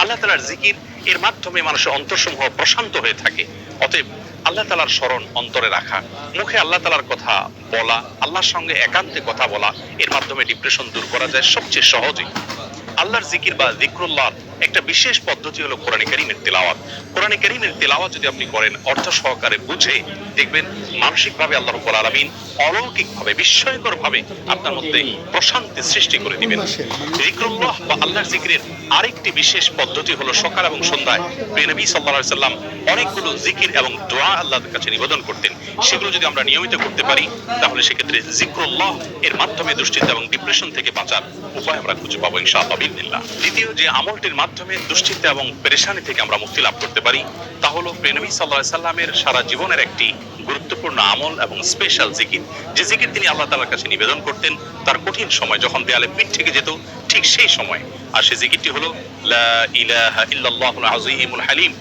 আল্লাহ তালার জিকির এর মাধ্যমে মানুষের অন্তরসমূহ প্রশান্ত হয়ে থাকে। অতএব আল্লাহ তালার স্মরণ অন্তরে রাখা, মুখে আল্লাহ তালার কথা বলা, আল্লাহর সঙ্গে একান্তে কথা বলা, এর মাধ্যমে ডিপ্রেশন দূর করা যায় সবচেয়ে সহজেই। আল্লাহর জিকির বা জিক্রুল্লাহ একটা বিশেষ পদ্ধতি হলো কোরআনে কারিমের তেলাওয়াত। কোরআনে কারিমের তেলাওয়াত যদি আপনি করেন, অর্থ সহকারে বুঝে দেখবেন মানসিকভাবে আল্লাহ রব্বুল আলামিন অলৌকিকভাবে, বিস্ময়করভাবে আপনার মধ্যে প্রশান্তি সৃষ্টি করে দিবেন। জিক্রুল্লাহ বা আল্লাহর জিকিরের আরেকটি বিশেষ পদ্ধতি হলো সকাল এবং সন্ধ্যায় প্রিয় নবী সাল্লাল্লাহু আলাইহি সাল্লাম অনেকগুলো জিকির এবং দোয়া আল্লাহর কাছে নিবেদন করতেন। সেগুলো যদি আমরা নিয়মিত করতে পারি, তাহলে সেক্ষেত্রে জিক্রুল্লাহ এর মাধ্যমে দুশ্চিন্তা এবং ডিপ্রেশন থেকে বাঁচার উপায় আমরা খুঁজে পাবো ইনশাআল্লাহ দ্বিতীয় যে আমলটির মাধ্যমে দুশ্চিন্তা এবং পেরেশানি থেকে আমরা মুক্তি লাভ করতে পারি, তা হলো প্রেনবী সাল্লাহ সাল্লামের সারা জীবনের একটি গুরুত্বপূর্ণ আমল এবং স্পেশাল জিকির যে জিকির তিনি আল্লাহ তালার কাছে নিবেদন করতেন, তার কঠিন সময় যখন দেয়ালে পিঠ থেকে যেত, ঠিক সেই সময়। আর সেই জিকিরটি হলো, লা ইলাহা ইল্লাল্লাহুল আযীমুল হালিম।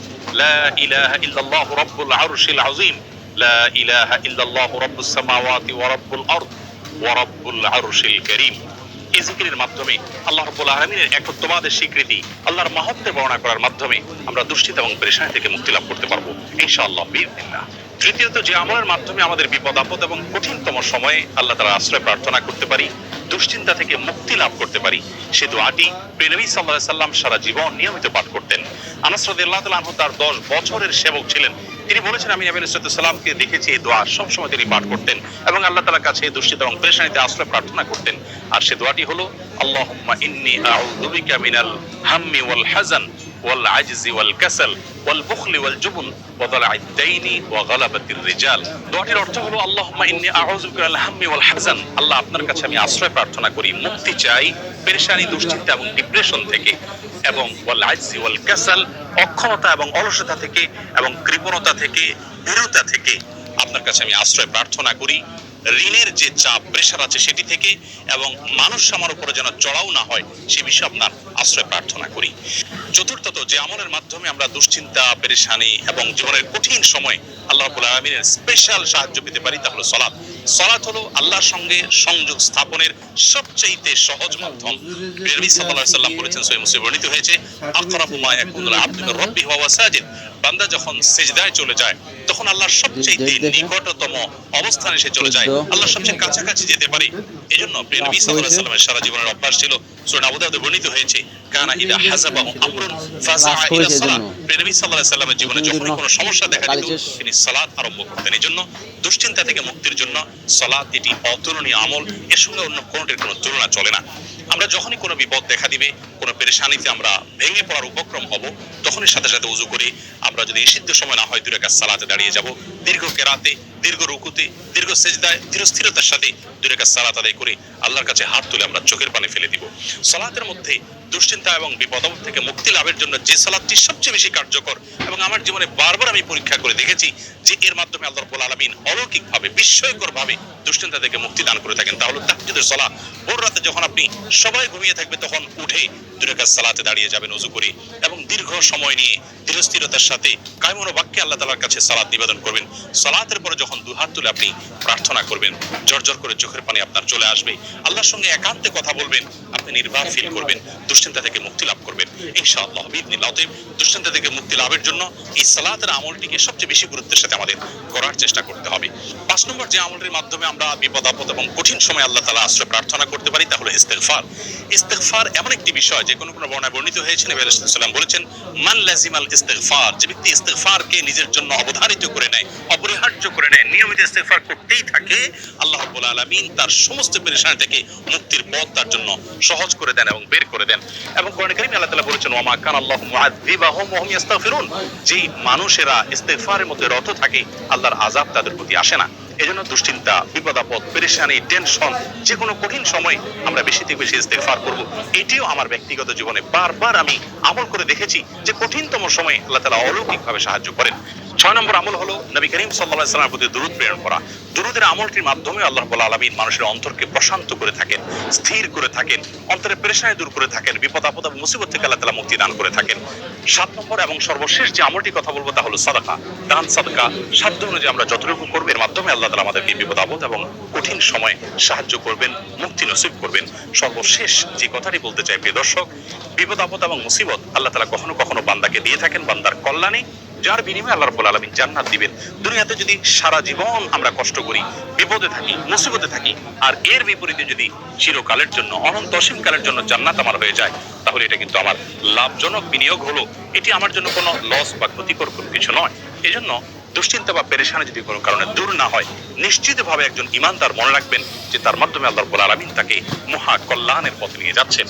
লা ইলাহা ইল্লাল্লাহু রাব্বুল আরশিল আযীম। এই জিকিরের মাধ্যমে আল্লাহ রব্বুল আলমিনের একত্ববাদের স্বীকৃতি, আল্লাহর বর্ণনা করার মাধ্যমে আমরা দুশ্চিন্তা এবং পেরেশানি থেকে মুক্তি লাভ করতে পারব, ইনশাআল্লাহ তৃতীয়ত, যে আমলের মাধ্যমে আমাদের বিপদ, আপদ এবং কঠিনতম সময়ে আল্লাহ তারা আশ্রয় প্রার্থনা করতে পারি, দুশ্চিন্তা থেকে মুক্তি লাভ করতে পারি, সে দোয়াটি প্রেনবী সাল্লাহ সাল্লাম সারা জীবন নিয়মিত পাঠ করতেন। আনাস রাদিয়াল্লাহু তাআলা আনহু তার দশ বছরের সেবক ছিলেন। তিনি বলেছেন, আমি নবী সালামকে দেখেছি, এই দোয়া সবসময় তিনি পাঠ করতেন এবং আল্লাহ তালার কাছে দুশ্চিন্তা এবং পেরেশানিতে আশ্রয় প্রার্থনা করতেন। আর সে দোয়াটি হলো আল্লাহ ইন্নি আউযু মিনাল হাম্মি ওয়াল হাযান। ওয়াল আজজি ওয়াল কাসাল ওয়াল বুখলি ওয়াল জুবন ওয়া দালা'আদ দাইনি ওয়া গালাবাতির দোয়াটির অর্থ হলো, আল্লাহুম্মা ইন্নী আউযু বিকা মিনাল হাম্মি ওয়াল আল্লাহ আপনার কাছে আমি আশ্রয় প্রার্থনা করি, মুক্তি চাই পেরেশানি, দুশ্চিন্তা এবং ডিপ্রেশন থেকে। এবং ওয়াল আজজি ওয়াল কাসাল অক্ষমতা এবং অলসতা থেকে এবং কৃপণতা থেকে ভীরুতা থেকে আপনার কাছে আমি আশ্রয় প্রার্থনা করি। ঋণের যে চাপ প্রেশার আছে সেটি থেকে এবং মানুষ আমার উপরে যেন চড়াও না হয়, সে বিষয়ে আপনার আশ্রয় প্রার্থনা করি। চতুর্থত, যে আমলের মাধ্যমে আমরা দুশ্চিন্তা, পেরেশানি এবং জীবনের কঠিন সময় আল্লাহ আলামিনের স্পেশাল সাহায্য পেতে পারি, তা হলো সলাৎ। সলাৎ হলো আল্লাহর সঙ্গে সংযোগ স্থাপনের সবচেয়ে সহজ মাধ্যম। নবী সাল্লাল্লাহু সাল্লাম বলেছেন, সহিহ মুসলিম বর্ণিত হয়েছে আকরাবু মা ইয়াকুনুল আবদু মির রাব্বিহি বান্দা যখন সিজদায় চলে যায় তখন আল্লাহর সবচেয়ে নিকটতম অবস্থানে সে চলে যায়। আল্লাহ সবচেয়ে কাছাকাছি যেতে পারে। এজন্য প্রিয় নবী সাল্লাল্লাহু আলাইহি সাল্লামের সারা জীবনের অভ্যাস ছিল সূরা আবু দাউদে বর্ণিত হয়েছে কানা ইদা হাযাবাহু আমরুন ইলা সালাত। নবী সাল্লাল্লাহু আলাইহি সাল্লামের জীবনে যখনই কোনো সমস্যা দেখা দিত তিনি সালাত আরম্ভ করতেন। এজন্য দুশ্চিন্তা থেকে মুক্তির জন্য সালাত এটি অতুলনীয় আমল এর সঙ্গে অন্য কোনটির কোনো তুলনা চলে না। আমরা যখনই কোনো বিপদ দেখা দিবে, কোনো পেরেশানিতে আমরা ভেঙে পড়ার উপক্রম হব, তখনই সাথে সাথে উজু করে। আমরা যদি নিষিদ্ধ সময় না হয় দূরে কাজ সালাতে দাঁড়িয়ে যাব। দীর্ঘ কেরাতে, দীর্ঘ রুকুতে, দীর্ঘ সেজদায়, দীর্ঘ স্থিরতার সাথে দূরে কাজ সালাত আদায় করে আল্লাহর কাছে হাত তুলে আমরা চোখের পানি ফেলে দিব। সালাতের মধ্যে দুশ্চিন্তা এবং বিপদ থেকে মুক্তি লাভের জন্য যে সালাদটি সবচেয়ে বেশি কার্যকর এবং আমার জীবনে বারবার আমি পরীক্ষা করে দেখেছি যে এর মাধ্যমে আল্লাহ রাব্বুল আলামিন অলৌকিকভাবে, বিস্ময়করভাবে দুশ্চিন্তা থেকে মুক্তি দান করে থাকেন। তা হলো তাহাজ্জুদের ভোর রাতে যখন আপনি সবাই ঘুমিয়ে থাকবে, তখন উঠে দূরে কাজ সালাতে দাঁড়িয়ে যাবেন, উজু করে এবং দীর্ঘ সময় নিয়ে ধীরস্থিরতার সাথে কায়মন বাক্যে আল্লাহ তালার কাছে সালাত নিবেদন করবেন। সালাতের পরে যখন দুহাত তুলে আপনি প্রার্থনা করবেন জর্জর করে চোখের পানি আপনার চলে আসবে। আল্লাহর সঙ্গে একান্তে কথা বলবেন, আপনি নির্বাক ফিল করবেন দুশ্চিন্তা থেকে মুক্তি লাভ করবেন। ইনশাআল্লাহ বিদিনিল্লাহ অতএব দুশ্চিন্তা থেকে মুক্তি লাভের জন্য এই সালাতের আমলটিকে সবচেয়ে বেশি গুরুত্বের সাথে আমাদের করার চেষ্টা করতে হবে। পাঁচ নম্বর যে আমলটির মাধ্যমে আমরা বিপদ, আপদ এবং কঠিন সময় আল্লাহ তালা আশ্রয় প্রার্থনা করতে পারি, তা হলো ইস্তেগফার। ইস্তেগফার এমন একটি বিষয়, যে কোনো কোনো বর্ণায় বর্ণিত হয়েছে, নবী আলাইহিস সালাম বলেছেন, মান লাজিমাল ইস্তেগফার যে ব্যক্তি ইস্তেগফারকে নিজের জন্য অবধারিত করে নেয়, অপরিহার্য করে নেয়, নিয়মিত ইস্তেগফার করতেই থাকে, আল্লাহ আলামিন তার সমস্ত পেরেশানি থেকে মুক্তির পথ তার জন্য সহজ করে দেন এবং বের করে দেন। এবং কোরআন কারীমে আল্লাহ তাআলা বলেছেন, ওয়া মা কানা আল্লাহু মুআযযিবাহুম ওয়া ইস্তাগফিরুন যেই মানুষেরা ইস্তেগফারের মধ্যে রত থাকে, আল্লাহর আযাব তাদের প্রতি আসে না। এজন্য দুশ্চিন্তা বিপদ আপদ পেরেশানি, টেনশন যে কোনো কঠিন সময় আমরা বেশি থেকে বেশি ইস্তেগফার করব। এটিও আমার ব্যক্তিগত জীবনে বারবার আমি আমল করে দেখেছি যে কঠিনতম সময়ে আল্লাহ তাআলা অলৌকিকভাবে সাহায্য করেন। ছয় নম্বর আমল হলো নবী করিম আলাইহি সাল্লামের প্রতি দরুদ প্রেরণ করা। দরুদের আমলটির মাধ্যমে আল্লাহ রাব্বুল আলামিন মানুষের অন্তরকে প্রশান্ত করে থাকেন, স্থির করে থাকেন, অন্তরের পেরেশানি দূর করে থাকেন, বিপদ আপদ এবং মুসিবত থেকে আল্লাহ তাআলা মুক্তি দান করে থাকেন। সাত নম্বর এবং সর্বশেষ যে আমলটি কথা বলব তা হলো সাদাকা। দান, সাদাকা, সাধ্য অনুযায়ী আমরা যতটুকু করব এর মাধ্যমে আল্লাহ তালা আমাদেরকে বিপদ আপদ এবং কঠিন সময়ে সাহায্য করবেন, মুক্তি নসিব করবেন। সর্বশেষ যে কথাটি বলতে চাই, প্রিয় দর্শক, বিপদ আপদ এবং মুসিবত আল্লাহ তালা কখনো কখনো বান্দাকে দিয়ে থাকেন, বান্দার কল্যাণে যার বিনিময়ে আল্লাহ রাব্বুল আলামিন জান্নাত দিবেন। দুনিয়াতে যদি সারা জীবন আমরা কষ্ট করি, বিপদে থাকি, মুসিবতে থাকি, আর এর বিপরীতে যদি চিরকালের জন্য, অনন্ত অসীম কালের জন্য জান্নাত আমার হয়ে যায়, তাহলে এটা কিন্তু আমার লাভজনক বিনিয়োগ হলো। এটি আমার জন্য কোনো লস বা ক্ষতিকর কোনো কিছু নয়। এজন্য দুশ্চিন্তা বা পেরেশানি যদি কোনো কারণে দূর না হয়, নিশ্চিতভাবে একজন ইমানদার মনে রাখবেন যে তার মাধ্যমে আল্লাহ রাব্বুল আলামিন তাকে মহা কল্যাণের পথে নিয়ে যাচ্ছেন।